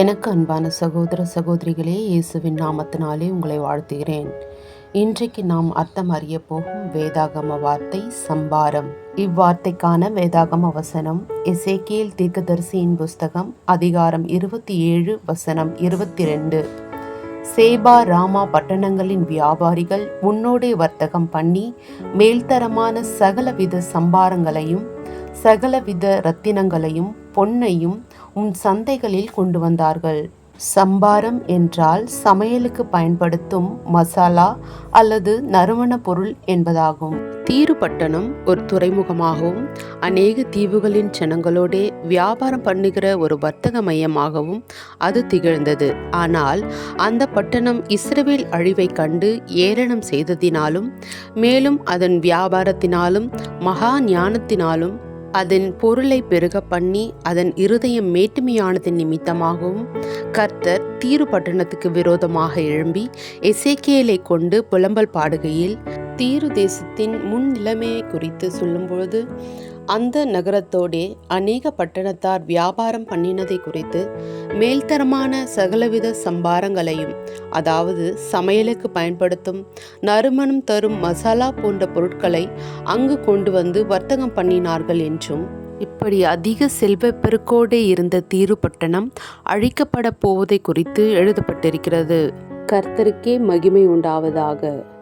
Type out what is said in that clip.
எனக்கு அன்பான சகோதர சகோதரிகளே இயேசுவின் நாமத்தினாலே உங்களை வாழ்த்துகிறேன். இன்றைக்கு நாம் அர்த்தம் அறிய போகும் வேதாகம வார்த்தை சம்பாரம். இவ்வார்த்தைக்கான வேதாகம வசனம் எசேக்கியேல் தீர்க்கதரிசியின் புஸ்தகம் அதிகாரம் இருபத்தி ஏழு வசனம் இருபத்தி ரெண்டு. சேபா ராமா பட்டணங்களின் வியாபாரிகள் உன்னோடே வர்த்தகம் பண்ணி மேல்தரமான சகலவித சம்பாரங்களையும் சகலவித ரத்தினங்களையும் பொன்னையும் உன் சந்தைகளில் கொண்டு வந்தார்கள். சம்பாரம் என்றால் சமையலுக்கு பயன்படுத்தும் மசாலா அல்லது நறுமண பொருள் என்பதாகும். தீருப்பட்டணம் ஒரு துறைமுகமாகவும் அநேக தீவுகளின் ஜனங்களோடே வியாபாரம் பண்ணுகிற ஒரு வர்த்தக மையமாகவும் அது திகழ்ந்தது. ஆனால் அந்த பட்டணம் இஸ்ரவேல் அழிவை கண்டு ஏளனம் செய்ததினாலும் மேலும் அதன் வியாபாரத்தினாலும் மகா ஞானத்தினாலும் அதன் பொருளை பெருக பண்ணி அதன் இருதயம் மேட்டுமையானதன் நிமித்தமாகவும் கர்த்தர் தீரு பட்டணத்துக்கு விரோதமாக எழும்பி எசேக்கியலை கொண்டு புலம்பல் பாடுகையில் தீரு தேசத்தின் முன் நிலைமையை குறித்து சொல்லும்பொழுது அந்த நகரத்தோடே அநேக பட்டணத்தார் வியாபாரம் பண்ணினதை குறித்து மேல்தரமான சகலவித சம்பாரங்களையும் அதாவது சமையலுக்கு பயன்படுத்தும் நறுமணம் தரும் மசாலா போன்ற பொருட்களை அங்கு கொண்டு வந்து வர்த்தகம் பண்ணினார்கள் என்றும் இப்படி அதிக செல்வ பெருக்கோடே இருந்த தீரு பட்டணம் அழிக்கப்பட போவதை குறித்து எழுதப்பட்டிருக்கிறது. கர்த்தருக்கே மகிமை உண்டாவதாக.